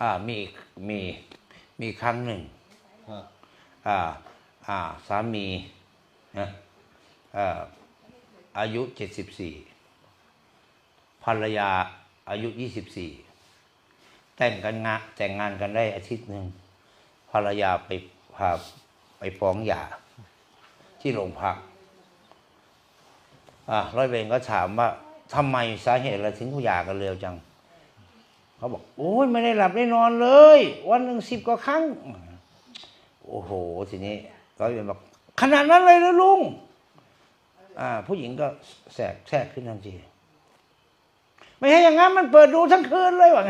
อ่ามีมีมีครั้งหนึ่งฮะอ่าอ่าสามีนะอ่าอายุเจ็ดสิบสี่ภรรยาอายุยี่สิบสี่แต่งกันงะแต่งงานกันได้อาทิตย์หนึ่งภรรยาไปพาไปฟ้องหย่าที่โรงพักอ่าร้อยเวรก็ถามว่าทำไมสาเหตุอะไรถึงหย่ากันเร็วจัง เขาบอก โอ้ยไม่ได้หลับได้นอนเลย วันหนึ่งสิบกว่าครั้ง โอ้โห ทีนี้ร้อยเวรบอกขนาดนั้นเลยเหรอลุงอ่า ผู้หญิงก็แทรกแทรกขึ้นทันทีไม่ใช่อย่างนั้นมันเปิดดูทั้งคืนเลยว่ะ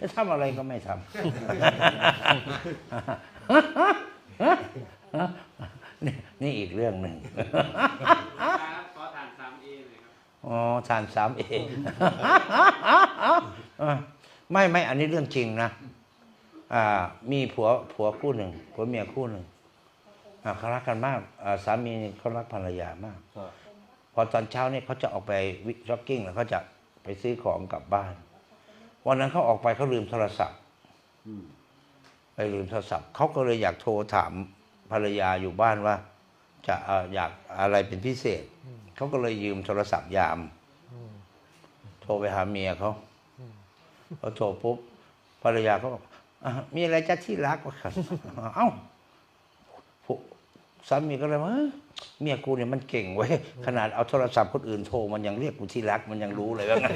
จะทำอะไรก็ไม่ทำนี่อีกเรื่องหนึ่งขอทานสามเอเลยครับอ๋อทานสามเอ ไม่ไม่อันนี้เรื่องจริงนะอ่ามีผัวผัวคู่หนึ่งผัวเมียคู่หนึ่งอ่าเขารักกันมากอ่าสามีเขารักภรรยามากฮะพอตอนเช้าเนี่ยเขาจะออกไปวิจ็อกกิ้งแล้วเขาจะไปซื้อของกลับบ้าน วันนั้นเขาออกไปเขาลืมโทรศัพท์อืมไปลืมโทรศัพท์เขาก็เลยอยากโทรถามภรรยาอยู่บ้านว่า จะเอ่ออยากอะไรเป็นพิเศษเขาก็เลยยืมโทรศัพท์ยาม โทรไปหาเมียเขา พอโทรปุ๊บภรรยาก็บอกมีอะไรจะที่รักวะครับเอ้าสามีก็เลยว่าเอ้ยเมียกูเนี่ยมันเก่งเว้ยขนาดเอาโทรศัพท์คนอื่นโทรมันยังเรียกกูที่รักมันยังรู้เลยว่างั้น